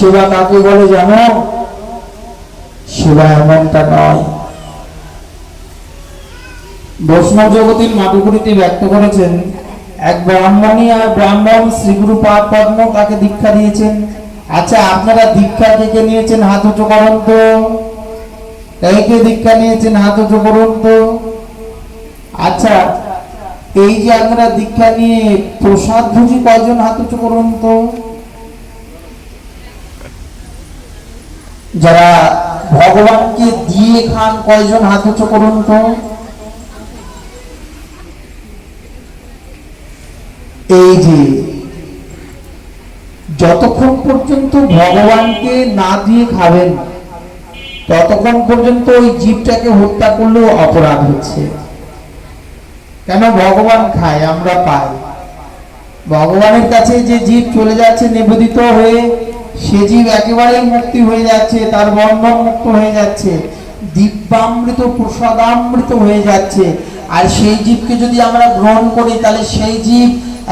সেবা কাকে বলে জানো? সেবা এমনটা নয়। বৈষ্ণব জগতীর মাটুকুরিতে ব্যক্ত করেছেন, এক ব্রাহ্মণী আর ব্রাহ্মণ শ্রীগুরু পাদ পদ্ম তাকে দীক্ষা দিয়েছেন। আচ্ছা আপনারা দীক্ষা কে নিয়েছেন? হাত উঁচু করুন তো। কে দীক্ষা নিয়েছেন? হাত উঁচু করুন তো। আচ্ছা এই যে আপনারা দীক্ষা নিয়ে প্রসাদ ভুজি কয়জন হাত উঁচু করুন তো? যারা ভগবানকে দিয়ে খান, কয়জন হাত উঁচু করুন তো? এই যে, যতক্ষণ পর্যন্ত ভগবানকে না দিয়ে খাবেন, ততক্ষণ পর্যন্ত ওই জীবটাকে হত্যা করলেও অপরাধ হচ্ছে। কেন ভগবান খায়? আমরা পাই। ভগবানের কাছে যে জীব চলে যাচ্ছে, নিবেদিত হয়ে সে জীব একেবারেই মুক্তি হয়ে যাচ্ছে, তার বন্ধন মুক্ত হয়ে যাচ্ছে, দিব্যামৃত প্রসাদামৃত হয়ে যাচ্ছে। আর সেই জীবকে যদি আমরা গ্রহণ করি, তাহলে সেই জীব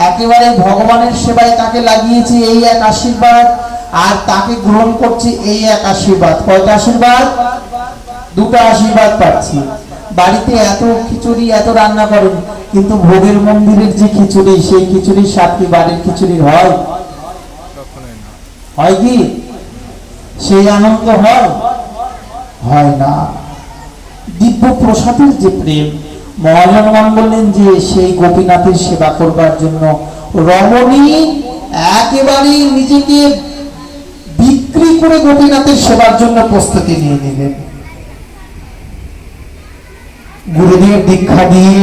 একেবারে ভগবানের সেবায় তাকে লাগিয়েছে এই এক আশীর্বাদ, আর তাকে গ্রহণ করছে এই এক আশীর্বাদ। কয়টা আশীর্বাদ? দুটো আশীর্বাদ পাচ্ছি। বাড়িতে এত খিচুড়ি, এত রান্না করেন, কিন্তু ভোগের মন্দিরের যে খিচুড়ি, সেই খিচুড়ির স্বাদ বাড়ির খিচুড়ির হয়? হয় কি? সেই আনন্দ হয়? হয় না। দিব্য প্রসাদের যে প্রেম মহাজনগণ বললেন যে সেই গোপীনাথের সেবা করবার জন্য রমণী একেবারে নিজেকে বিক্রি করে গোপীনাথের সেবার জন্য প্রস্তুতি নিয়ে নিলেন। গুরুদেব দীক্ষা দিয়ে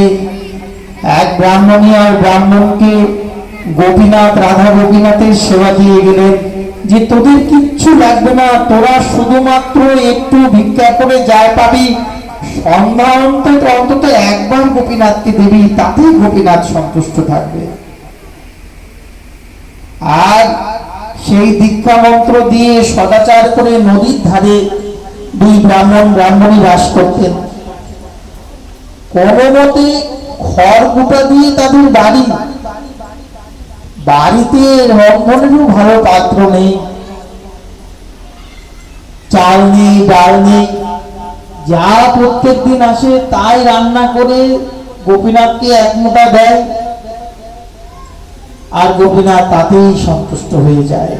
এক ব্রাহ্মণী আর ব্রাহ্মণকে গোপীনাথ, রাধা গোপীনাথের সেবা দিয়ে গেলেন। যে তোদের কিচ্ছু লাগবে না, তোরা শুধুমাত্র একটু ভিক্ষা করে যায় পাবি। সন্ধ্যা অন্তত একবার গোপীনাথকে দেবি, তাতেই গোপীনাথ সন্তুষ্ট থাকবে। আর সেই দীক্ষা মন্ত্র দিয়ে সদাচার করে নদীর ধারে দুই ব্রাহ্মণ ব্রাহ্মণী বাস করতেন। কোনো মতে খড়কুটা দিয়ে তাদের বাড়ি। বাড়িতে রন্ধনেরও ভালো পাত্র নেই চাল নেই ডাল নেই যা প্রত্যেক দিন আসে, তাই রান্না করে গোপীনাথকে এক মোটা দেয়। আর গোপীনাথ তাতেই সন্তুষ্ট হয়ে যায়।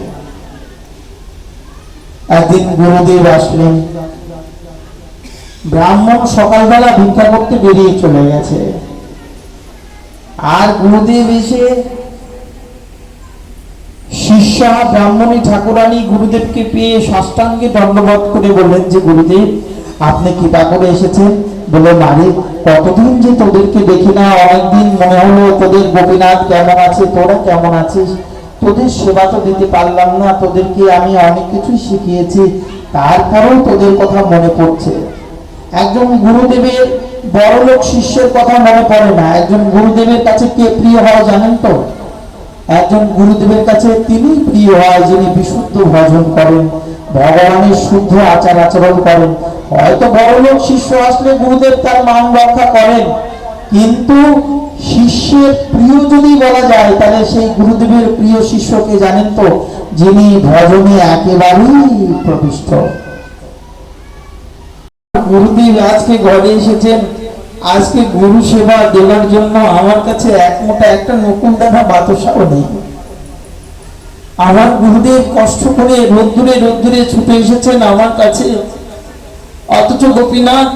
একদিন গুরুদেব আসলেন। ব্রাহ্মণ সকালবেলা ভিক্ষা করতে বেরিয়ে চলে গেছে। আর গুরুদেব এসে শিষ্যা ব্রাহ্মণী ঠাকুরানী গুরুদেবকে পেয়ে সাষ্টাঙ্গে দণ্ডবোধ করে বললেন যে, গুরুদেব, আপনি কৃপা করে এসেছেন। বলে, মারে, কতদিন যে তোদেরকে দেখি না, অনেকদিন মনে হলো তোদের গোপীনাথ কেমন আছে, তোরা কেমন আছিস? তোদের সেবা তো দিতে পারলাম না, তোদেরকে আমি অনেক কিছুই শিখিয়েছি তারপরেও তোদের কথা মনে পড়ছে। একজন গুরুদেবের বড়লোক শিষ্যের কথা মনে পড়ে না। একজন গুরুদেবের কাছে কে প্রিয় হয় জানেন তো? একজন গুরুদেবের কাছে তিনি প্রিয় হয়, যিনি বিশুদ্ধ ভজন করেন, ভগবানের শুদ্ধ আচার আচরণ করেন। হয়তো বড়লোক শিষ্য আসলে গুরুদেব তার মান রক্ষা করেন, কিন্তু শিষ্যের প্রিয় যদি বলা যায়, তাহলে সেই গুরুদেবের প্রিয় শিষ্যকে জানেন তো, যিনি ভজনে একেবারেই প্রবিষ্ট। গুরুদেব আজকে ঘরে এসেছেন। আজকে গুরু সেবা দেওয়ার জন্য আমার কাছে এক মোটা একটা নকুল দেখা বাতাসাও নেই। আমার গুরুদেব কষ্ট করে রোদ্দুরে রোদ্দুরে ছুটে এসেছেন আমার কাছে। অথচ গোপীনাথ,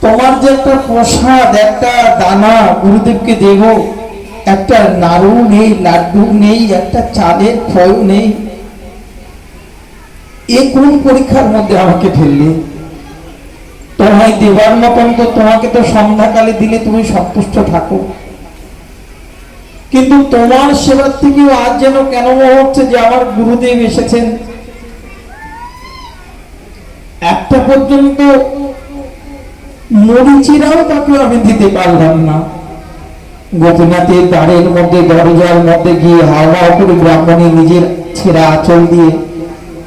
তোমার যে একটা প্রসাদ, একটা দানা গুরুদেবকে দেব, একটা নাড়ু নেই, লাড্ডু নেই, একটা চালের ফল নেই। এ কোন পরীক্ষার মধ্যে আমাকে ফেললে? তোমায় দেবার মতন তো তোমাকে তো সন্ধ্যাকালে দিলে তুমি সন্তুষ্ট থাকো। কিন্তু তোমার সেবার থেকেও আজ যেন কেন হচ্ছে যে আমার গুরুদেব এসেছেন? একটা পর্যন্ত মরিচিরাও তাকে আমি দিতে পারলাম না। গোপীনাথের দ্বারের মধ্যে, দরজার মধ্যে গিয়ে হাওয়া করে ব্রাহ্মণী নিজের ছেঁড়া আঁচল দিয়ে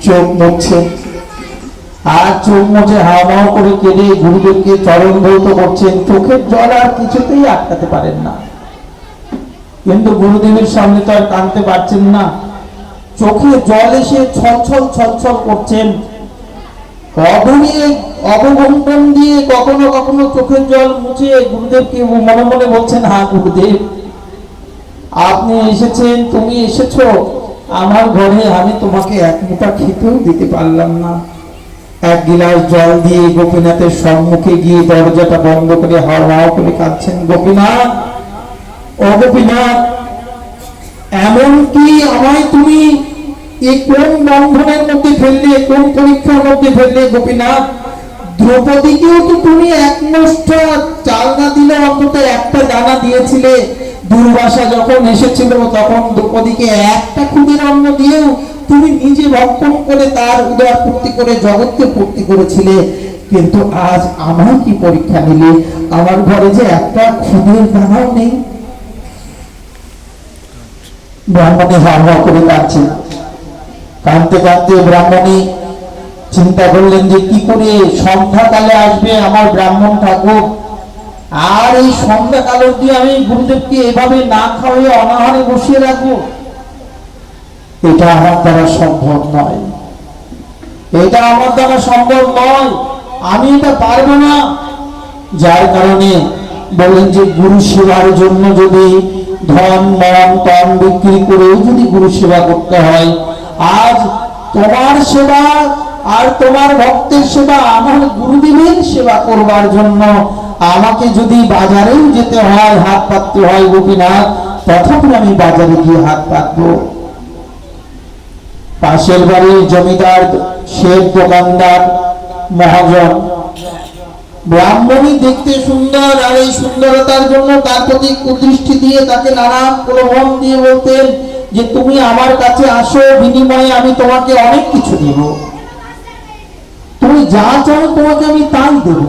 চোখ মুছছে। আর চোখ মুছে হাওয়া করে কেঁদে গুরুদেবকে চরণ ভৌত করছেন, চোখের জল আর কিছুতেই আটকাতে পারেন না। কিন্তু গুরুদেবের সামনে তো আর কাঁদতে পারছেন না। চোখে জল এসে ছলছল ছলছল করছেন। অদূরে অবগম্বন দিয়ে কখনো কখনো চোখের জল মুছে গুরুদেবকে মনে মনে বলছেন, হা গুরুদেব, আপনি এসেছেন, তুমি এসেছ। আমার ঘরে আমি তোমাকে এক মুঠা খেতেও দিতে পারলাম না। এক গিলাস জল দিয়ে গোপীনাথের সম্মুখে গিয়ে দরজাটা বন্ধ করে হাওয়া হাওয়া করে কাঁদছেন, গোপীনাথ, ও গোপীনাথ, এমন কি আমায় তুমি এই কোন বন্ধনের মধ্যে ফেললে কোন পরীক্ষার মধ্যে ফেললে, গোপীনাথ? দ্রৌপদীকেও তো তুমি এক মুষ্ঠ চাল না দিলে অন্তত একটা দানা দিয়েছিলে। দুর্বাসা যখন এসেছিল, তখন দ্রৌপদীকে একটা ক্ষুদির অন্ন দিয়েও তুমি নিজে ভক্ষণ করে তার উদর পূর্তি করে, জগৎকে পূর্তি করেছিলে কিন্তু আজ আমার কি পরীক্ষা নিলে? আমার ঘরে যে একটা ক্ষুদের দানাও নেই। ব্রাহ্মণী হাওয়া করে কাঁদছে। কাঁদতে কাঁদতে ব্রাহ্মণী চিন্তা করলেন যে কি করে সন্ধ্যাকালে আসবে আমার ব্রাহ্মণ ঠাকুর। আর এই সন্ধ্যাকাল অব্দি আমি গুরুদেবকে এভাবে না খাওয়িয়ে অনাহারে বসিয়ে রাখব। এটা আমার দ্বারা সম্ভব নয়। এটা আমার দ্বারা সম্ভব নয়। আমি এটা পারব না। যার কারণে বলেন যে গুরু সেবার জন্য যদি ধন, মন তন বিক্রি করেও যদি গুরু সেবা করতে হয়, আজ তোমার সেবা আর তোমার ভক্তের সেবা, আমার গুরুদেবের সেবা করবার জন্য আমাকে যদি বাজারেও যেতে হয়, হাত পাততে হয় গোপীনাথ, তথাপি আমি বাজারে গিয়ে হাত পাতবো। পাশের বাড়ির জমিদার শেখ দোকানদার মহাজন। ব্রাহ্মণী দেখতে সুন্দর আর এই সুন্দরতার জন্য তার প্রতি কুদৃষ্টি দিয়ে তাকে নানা প্রলোভন দিয়ে বলতেন যে, তুমি আমার কাছে আসো, বিনিময়ে আমি তোমাকে অনেক কিছু দেব। তুমি যা চাও তোমাকে আমি তাই দেব।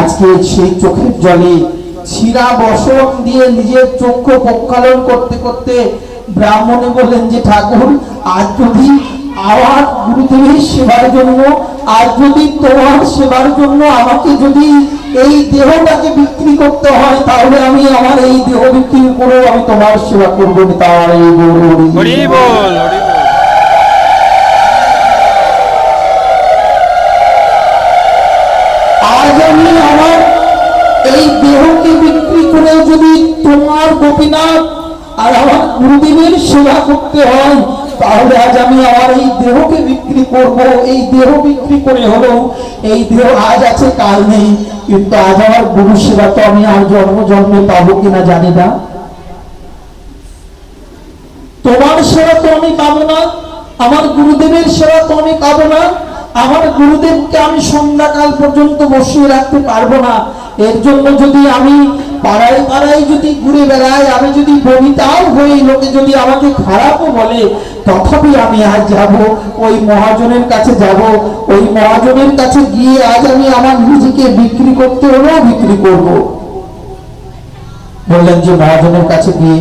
আজকে সেই চোখের জলে শিরা বসন দিয়ে নিজের চক্ষু প্রক্ষালন করতে করতে ব্রাহ্মণে বললেন যে ঠাকুর আজ যদি আমার গুরুদেবের সেবার জন্য আর যদি তোমার সেবার জন্য আমাকে যদি এই দেহটাকে বিক্রি করতে হয় তাহলে আমি আমার এই দেহ বিক্রি করেও আমি তোমার সেবা করব তার এই আজ আমি আমার এই দেহকে বিক্রি করে যদি তোমার গোপীনাথ আর আমার গুরুদেবের সেবা করতে হয়, তাহলে আজ আমি আমার এই দেহকে বিক্রি করব। এই দেহ বিক্রি করে হলেও এই দেহ আজ আছে, কাল নেই। কিন্তু আজ আমার গুরু সেবা তো আমি আর জন্ম জন্মে পাবো কিনা জানি না। তোমার সেবা তো আমি পাবো না, আমার গুরুদেবের সেবা তো আমি পাবো না, আমার গুরুদেবকে আমি সন্ধ্যাকাল পর্যন্ত বসিয়ে রাখতে পারব না। এর জন্য যদি আমি পাড়ায় পাড়ায় যদি ঘুরে বেড়াই আমি যদি বনিতাও হই, লোকে যদি আমাকে খারাপও বলে, তথাপি আমি আজ যাব, ওই মহাজনের কাছে যাব। ওই মহাজনের কাছে গিয়ে আজ আমি আমার নিজেকে বিক্রি করতে হলেও বিক্রি করব। বললেন যে, মহাজনের কাছে গিয়ে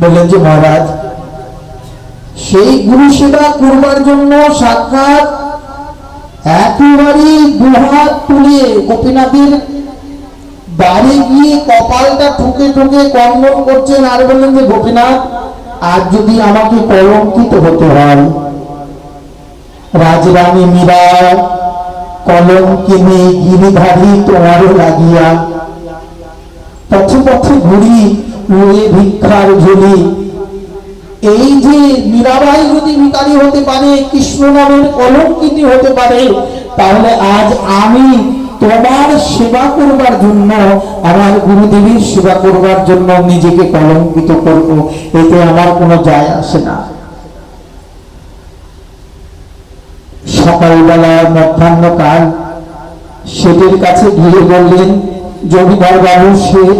বললেন যে, মহারাজ, সেই গুরু সেবা করবার জন্য সাক্ষাৎ একেবারে দুহাত তুলে গোপীনাথের বাড়ি গিয়ে কপালটা ঠুকে ঠুকে কন্দন করছেন আর বললেন যে, গোপীনাথ, আজ যদি আমাকে কলঙ্কিত হতে হয়, রাজরানী মীরা কলঙ্কিনী গিরিধারী তোমারও লাগিয়া, পথে পথে ঘুরি রয়ে ভিক্ষার ঝুলি। এই যে মীরাবাই যদি ভিকারি হতে পারে কৃষ্ণ নামের কলঙ্কিনী হতে পারে, তাহলে আজ আমি তোমার সেবা করবার জন্য, আমার গুরুদেবীর সেবা করবার জন্য নিজেকে কলঙ্কিত করব, এতে আমার কোনো যায় আসে না। সকালবেলা মধ্যাহ্নকাল শেঠের কাছে গিয়ে বললেন জমিদার বাবু শেঠ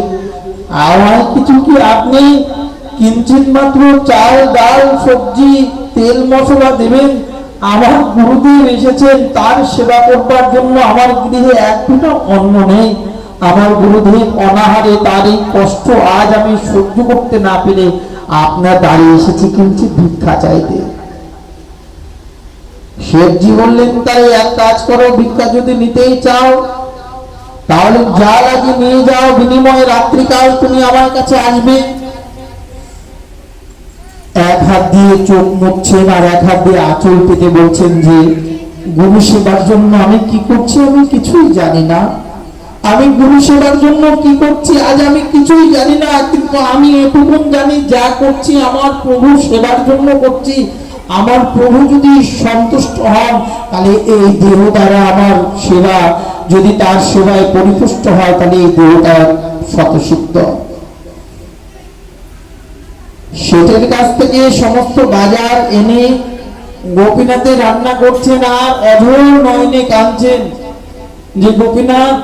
আমায় কিছু কি আপনি কিঞ্চিত মাত্র চাল, ডাল, সবজি, তেল, মশলা দেবেন? আমার গুরুদেব এসেছেন, তার সেবা করবার জন্য আমার গৃহে এক ফুটা অন্ন নেই। আমার গুরুদেব অনাহারে, তার এই কষ্ট আজ আমি সহ্য করতে না পেরে আপনার দাঁড়িয়ে এসেছি কিঞ্চিত ভিক্ষা চাইতে। শেঠজি বললেন, তাই এক কাজ করো, ভিক্ষা যদি নিতেই চাও, তাহলে যা লাগে নিয়ে যাও। বিনিময়ে রাত্রিকাল তুমি আমার কাছে আসবে। এক হাত দিয়ে চোখ মুছছেন আর এক হাত দিয়ে আঁচল পেতে বলছেন যে, গুরু সেবার জন্য আমি কি করছি আমি কিছুই জানি না। আমি গুরু সেবার জন্য কি করছি আজ আমি কিছুই জানি না, কিন্তু আমি এটুকু জানি, যা করছি আমার প্রভু সেবার জন্য করছি। আমার প্রভু যদি সন্তুষ্ট হন, তাহলে এই দেহ দ্বারা আমার সেবা, যদি তার সেবায় পরিপুষ্ট হয়, তাহলে এই দেহটা শতসিদ্ধ শেঠের কাছ থেকে সমস্ত বাজার এনে গোপীনাথে রান্না করছেন আর অধর নয়নে কাঁদছেন যে, গোপীনাথ,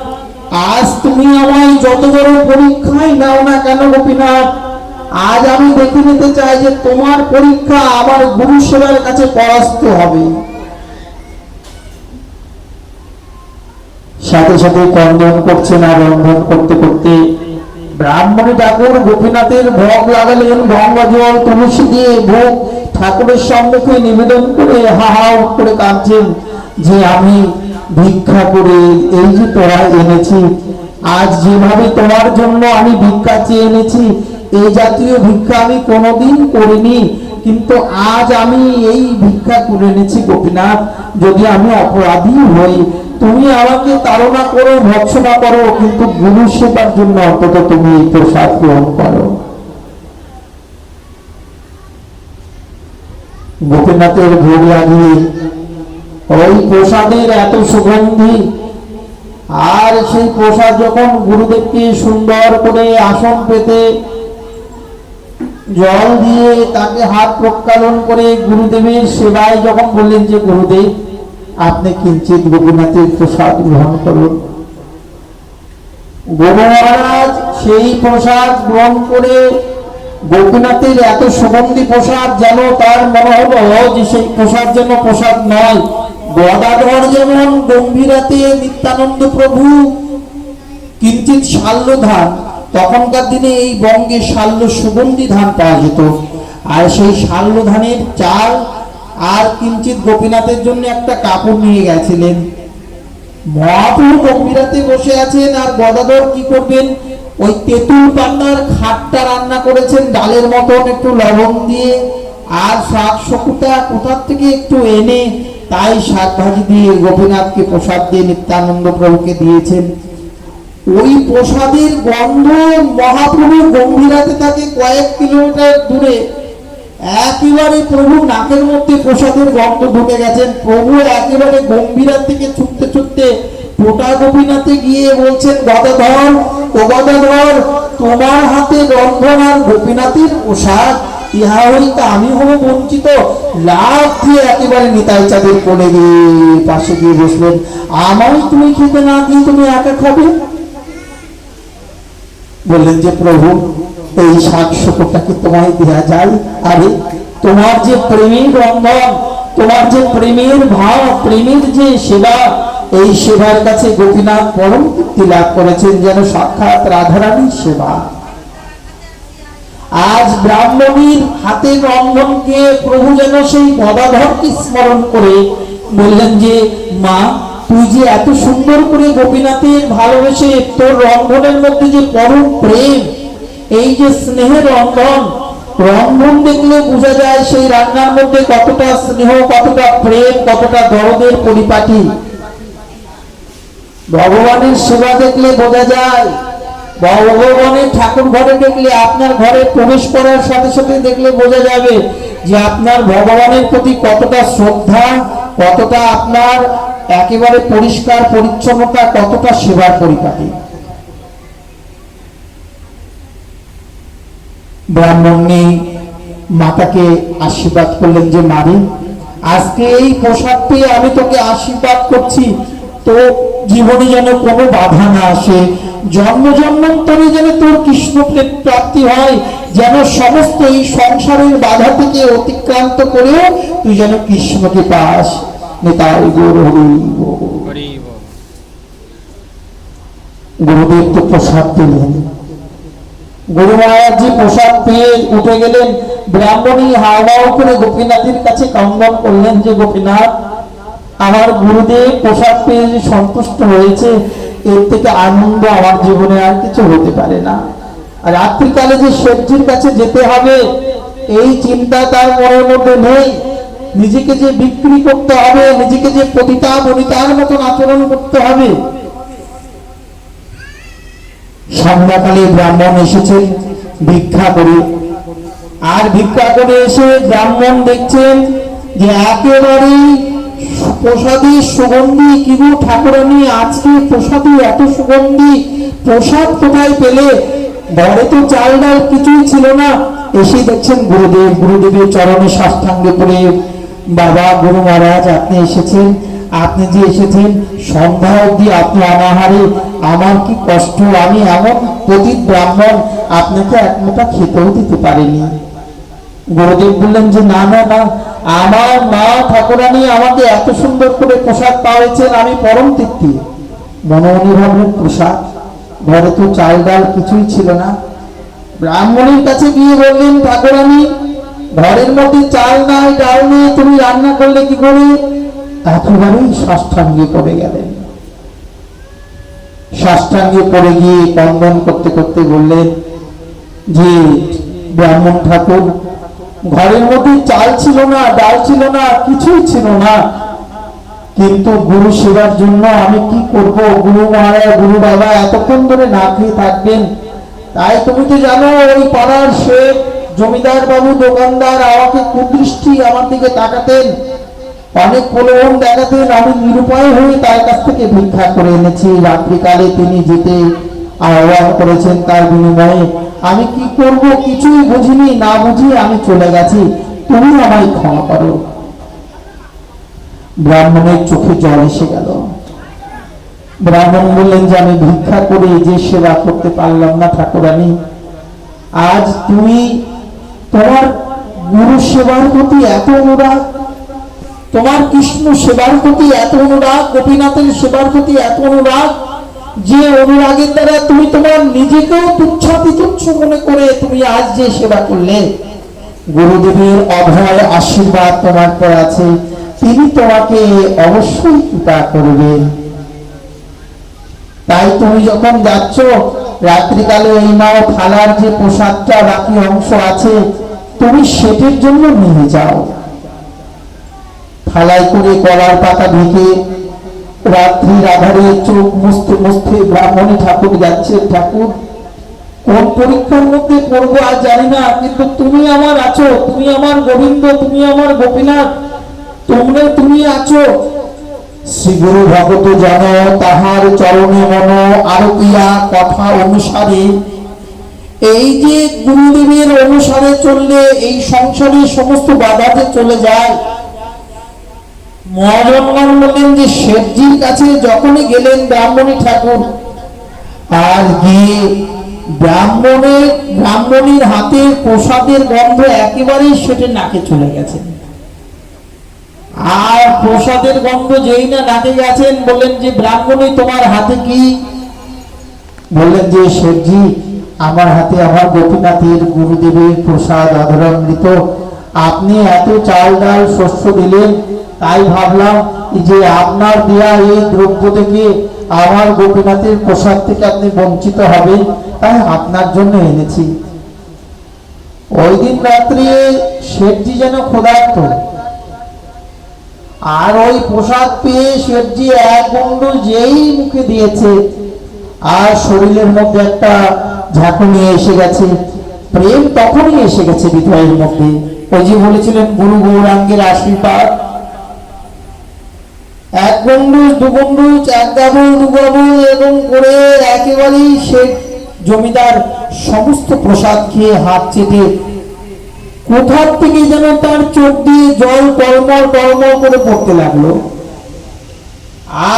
আজ তুমি আমায় যত বড় পরীক্ষায় নাও না কেন গোপীনাথ? আজ আমি দেখে নিতে চাই যে, তোমার পরীক্ষা আমার গুরু সেবার কাছে পরাস্ত হবে। সাথে সাথে কন্দন করছেন আর রন্ধন করতে করতে ব্রাহ্মণী ঠাকুর গোপীনাথের ভোগ লাগালেন, গঙ্গা জল, তুলসী দিয়ে ভোগ। ঠাকুরের সম্মুখে নিবেদন করে হা হা করে কাঁদছেন যে আমি ভিক্ষা করে এই যে তোরা এনেছি, আজ যেভাবে তোমার জন্য আমি ভিক্ষা চেয়ে এনেছি এই জাতীয় ভিক্ষা আমি কোনোদিন করিনি, কিন্তু আজ আমি এই ভিক্ষা করে এনেছি গোপীনাথ। যদি আমি অপরাধী হই তুমি আমাকে তাড়না করো, ভৎসনা করো, কিন্তু গুরু সেবার জন্য অন্তত তুমি এই প্রসাদ গ্রহণ করো। গোপীনাথের ভোগ লাগিয়ে ওই প্রসাদের এত সুগন্ধি, আর সেই প্রসাদ যখন গুরুদেবকে সুন্দর করে আসন পেতে জল দিয়ে তাকে হাত প্রক্ষালন করে গুরুদেবের সেবায় যখন বললেন যে, গুরুদেব আপনি কিঞ্চিত গোপীনাথের প্রসাদ গ্রহণ করুন। গুরু মহারাজ সেই প্রসাদ গ্রহণ করে গোপীনাথের এত সুগন্ধি প্রসাদ যেন তার মনে হলো যে সেই প্রসাদ যেন প্রসাদ নয়। গদাধর যেমন গম্ভীরাতে নিত্যানন্দ প্রভু কিঞ্চিত শাল্য ধান তখনকার দিনে এই বঙ্গে শাল্য সুগন্ধি ধান পাওয়া যেত। আর সেই শাল্য ধানের চাল আর কিঞ্চিত গোপীনাথের জন্য একটা কাপড় নিয়ে গেছিলেন। মহাপ্রভু গম্ভীরাতে বসে আছেন, আর গদাধর কি করবেন? ওই তেঁতুল পান্নার খাটটা রান্না করেছেন ডালের মতন একটু লবণ দিয়ে, আর শাক শকুটা কোথার থেকে একটু এনে তাই শাক ভাজি দিয়ে গোপীনাথকে প্রসাদ দিয়ে নিত্যানন্দ প্রভুকে দিয়েছেন। ওই প্রসাদের গন্ধ মহাপ্রভু গম্ভীরাতে থাকে কয়েক কিলোমিটার দূরে একেবারে প্রভু নাকের মধ্যে প্রসাদের গন্ধ ঢুকে গেছেন। প্রভু একেবারে গম্ভীরার থেকে ছুটতে ছুটতে পোটা গোপীনাথে গিয়ে বলছেন গদাধর ও গদাধর তোমার হাতে রন্ধন আর গোপীনাথের প্রসাদ। ইহা হইতে আমি হব বঞ্চিত। লাভ দিয়ে একেবারে নিতাই চাঁদের কোলে গিয়ে পাশে গিয়ে বসলেন। আমায় তুমি খেতে না দিয়ে তুমি একা খাবে? বললেন যে, প্রভু এই শাক শকরটাকে তোমায় দেওয়া যায়। আরে, তোমার যে প্রেমের রন্ধন, তোমার যে প্রেমের ভাব, প্রেমের যে সেবা, এই সেবার কাছে গোপীনাথ পরম তৃপ্তি লাভ করেছেন যেন সাক্ষাৎ রাধারানীর সেবা। আজ ব্রাহ্মণীর হাতে রন্ধনকে প্রভু যেন সেই গদাধরকে স্মরণ করে বললেন যে, মা, তুই যে এত সুন্দর করে গোপীনাথের ভালোবেসে তোর রন্ধনের মধ্যে যে পরম প্রেম এই যে স্নেহের রন্ধন রন্ধন দেখলে বোঝা যায় সেই রান্নার মধ্যে কতটা স্নেহ, কতটা প্রেম, কতটা দরদের পরিপাটি। ভগবানের সেবা দেখলে বোঝা যায়, ভগবানের ঠাকুর ঘরে দেখলে, আপনার ঘরে প্রবেশ করার সাথে সাথে দেখলে বোঝা যাবে যে আপনার ভগবানের প্রতি কতটা শ্রদ্ধা, কতটা আপনার একেবারে পরিষ্কার, পরিচ্ছন্নতা, কতটা সেবার পরিপাটি। ব্রাহ্মণী মাতাকে আশীর্বাদ করলেন যে মারি আজকে এই পোশাক পেয়ে আমি তোকে আশীর্বাদ করছি। তো জীবনে যেন কোনো বাধা না আসে। জন্ম জন্মান্তরে যেন তোর কৃষ্ণ প্রাপ্তি হয় যেন সমস্ত এই সংসারের বাধা থেকে অতিক্রান্ত করেও তুই যেন কৃষ্ণকে পাস। নেতাই গৌর গুরুদেব তো প্রসাদ দিলেন। গুরু মহারাজ জি প্রসাদ পেয়ে উঠে গেলেন। ব্রাহ্মণী হাওয়াও করে গোপীনাথের কাছে কান্দন করলেন যে, গোপীনাথ, আমার গুরুদেব প্রসাদ পেয়ে যে সন্তুষ্ট হয়েছে, এর থেকে আনন্দ আমার জীবনে আর কিছু হতে পারে না। রাত্রিকালে যে সবজির কাছে যেতে হবে, এই চিন্তা তার মনের মধ্যে নেই। নিজেকে যে বিক্রি করতে হবে, নিজেকে যে পতিতা বনিতার মতন আচরণ করতে হবে সন্ধ্যাকালে ব্রাহ্মণ এসেছেন, ভিক্ষা করে। আর ভিক্ষা করে এসে ব্রাহ্মণ দেখছেন যে একেবারেই প্রসাদী সুগন্ধি কিগু ঠাকুরানি, আজকে প্রসাদী এত সুগন্ধি, প্রসাদ কোথায় পেলে? ঘরে তো চাল ডাল কিছুই ছিল না। এসে দেখছেন গুরুদেব, গুরুদেবের চরণে সাষ্টাঙ্গে পড়ে বাবা, গুরু মহারাজ, আপনি এসেছেন, আপনি যে এসেছেন, সন্ধ্যা অবধি আপনি অনাহারে আমার কি কষ্ট? আমি এমন পতিত ব্রাহ্মণ, আপনাকে এক খেতেও দিতে পারিনি। গুরুদেব বললেন যে, না না না, আমার মা ঠাকুরানি আমাকে এত সুন্দর করে পোশাক পাওয়াইছেন, আমি পরম তৃপ্তি। মনে মনে ভাবলেন প্রসাদ, ঘরে তো চাল ডাল কিছুই ছিল না। ব্রাহ্মণের কাছে গিয়ে বললেন, ঠাকুরানি, ঘরের মধ্যে চাল নাই, ডাল নেই, তুমি রান্না করলে কি করে? একেবারেই ষষ্ঠাঙ্গে পড়ে গেলেন। ষষ্ঠাঙ্গে পড়ে গিয়ে বন্ধন করতে করতে বললেন যে ব্রাহ্মণ ঠাকুর, ঘরের মধ্যে চাল ছিল না, ডাল ছিল না, কিছুই ছিল না। কিন্তু গুরু সেবার জন্য আমি কি করব? গুরু মহারাজ, গুরু বাবা এতক্ষণ ধরে না খেয়ে থাকবেন। তাই তুমি তো জানো, ওই পাড়ার শেখ জমিদার বাবু দোকানদার আমাকে কুদৃষ্টি আমার দিকে তাকাতেন। অনেক প্রলোভন দেখাতেন আমি নিরুপায় হয়ে তার কাছ থেকে ভিক্ষা করে এনেছি। রাত্রিকালে তিনি যেতে আহ্বান করেছেন তার বিনিময়ে। আমি কি করব কিছুই বুঝিনি, না বুঝিয়ে আমি চলে গেছি। তুমি আমায় ক্ষমা করো। ব্রাহ্মণের চোখে জল এসে গেল। ব্রাহ্মণ বললেন যে, আমি ভিক্ষা করে যে সেবা করতে পারলাম না ঠাকুরানী। আজ তুমি তোমার গুরু সেবার প্রতি এত অনুরাগ তোমার কৃষ্ণ সেবার প্রতি এত অনুরাগ, গোপীনাথের সেবার প্রতি এত অনুরাগ, যে অনুরাগের দ্বারা তুমি তোমার নিজেকেও তুচ্ছাতি তুচ্ছ মনে করে তুমি আজ যে সেবা করলে। গুরুদেবের অভয় আশীর্বাদ তোমার পর আছে, তিনি তোমাকে অবশ্যই কৃপা করবেন। তাই তুমি যখন যাচ্ছ, রাত্রিকালে এই নাও থালার যে প্রসাদটা বাকি অংশ আছে, তুমি সেটের জন্য নিয়ে যাও। থালায় করে কলার পাতা ঢেকে রাত্রির আধারে চোখ মুছতে মুছতে ব্রাহ্মণী ঠাকুর যাচ্ছে ঠাকুর, কোন পরীক্ষার মধ্যে পড়ব আর জানি না, কিন্তু তুমি আমার আছো, তুমি আমার গোবিন্দ, তুমি আমার গোপীনাথ, তোমরা তুমি আছো। শ্রী গুরু ভগত জন, তাহার চরণে মন আরতিয়া কথা অনুসারে। এই যে গুরুদেবের অনুসারে চললে, এই সংসারে সমস্ত বাধা যে চলে যায়। মহাজনগণ বললেন যে শেঠজির কাছে যখনই গেলেন ব্রাহ্মণী ঠাকুর, আর গিয়ে ব্রাহ্মণের ব্রাহ্মণীর হাতে প্রসাদের গন্ধ একেবারেই সেটে নাকে চলে গেছে। আর প্রসাদের গন্ধ যেই না নাকে গেছেন, বললেন যে, ব্রাহ্মণী, তোমার হাতে কি? বললেন যে, শেঠজি, আমার হাতে আমার গোপীনাথের গুরুদেবের প্রসাদ অধরামৃত আপনি এত চাল ডাল শস্য দিলেন তাই ভাবলাম যে আপনার দেয়া এই দ্রব্য থেকে আমার গোপীনাথের প্রসাদ থেকে আপনি বঞ্চিত হবেন, তাই আপনার জন্য এনেছি। ওই দিন রাত্রে শেঠজি যেন ক্ষুধার্ত। আর ওই প্রসাদ পেয়ে শেঠজি এক গন্ডু যেই মুখে দিয়েছে, আর শরীরের মধ্যে একটা ঝাঁকুনি এসে গেছে। প্রেম তখনই এসে গেছে হৃদয়ের মধ্যে। ওই যে বলেছিলেন, গুরু গৌরাঙ্গের আশীর্বাদ। এক গন্ডুজ দু গন্ডুজ এক গাবুল, দু গাবুল, এবং করে একেবারেই সে জমিদার সমস্ত প্রসাদ খেয়ে হাত চেটে কোথার থেকে যেন তার চোখ দিয়ে জল টলমল টলমল করে পড়তে লাগল।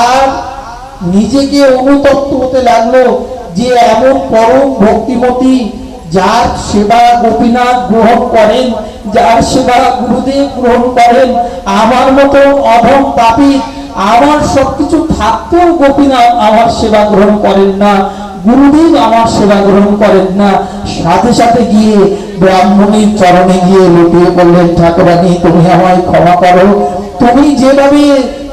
আর নিজেকে অনুতপ্ত হতে লাগল যে এমন পরম ভক্তিমতী যার সেবা গোপীনাথ গ্রহণ করেন, যার সেবা গুরুদেব গ্রহণ করেন, আমার মতো অধম পাপী আমার সবকিছু থাকতেও গোপীনাথ আমার সেবা গ্রহণ করেন না, গুরুদেব আমার সেবা গ্রহণ করেন না। সাথে সাথে গিয়ে ব্রাহ্মণীর চরণে গিয়ে লুটিয়ে বললেন, ঠাকুরানী, তুমি আমায় ক্ষমা করো। তুমি যেভাবে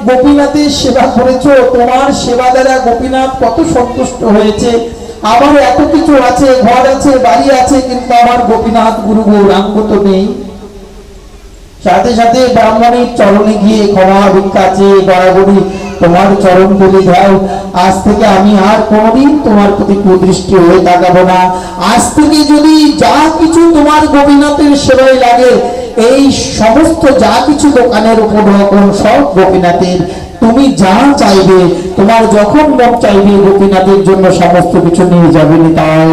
গোপীনাথের সেবা করেছ, তোমার সেবা দ্বারা গোপীনাথ কত সন্তুষ্ট হয়েছে। আমার এত কিছু আছে, ঘর আছে, বাড়ি আছে, কিন্তু আমার গোপীনাথ গুরু গৌরাঙ্গ তো নেই। সাথে সাথে ব্রাহ্মণের চরণে গিয়ে ক্ষমা ভিক্ষা চেয়ে গড়াগড়ি তোমার চরণ বলি দাও। আজ থেকে আমি আর কোনোদিন তোমার প্রতি কুদৃষ্টি হয়ে তাকাবো না। আজ থেকে যদি যা কিছু তোমার গোপীনাথের সেবায় লাগে, এই সমস্ত যা কিছু দোকানের উপঢৌকন সব গোপীনাথের। তুমি যা চাইবে, তোমার যখন মন চাইবে গোপীনাথের জন্য সমস্ত কিছু নিয়ে যাবে তাই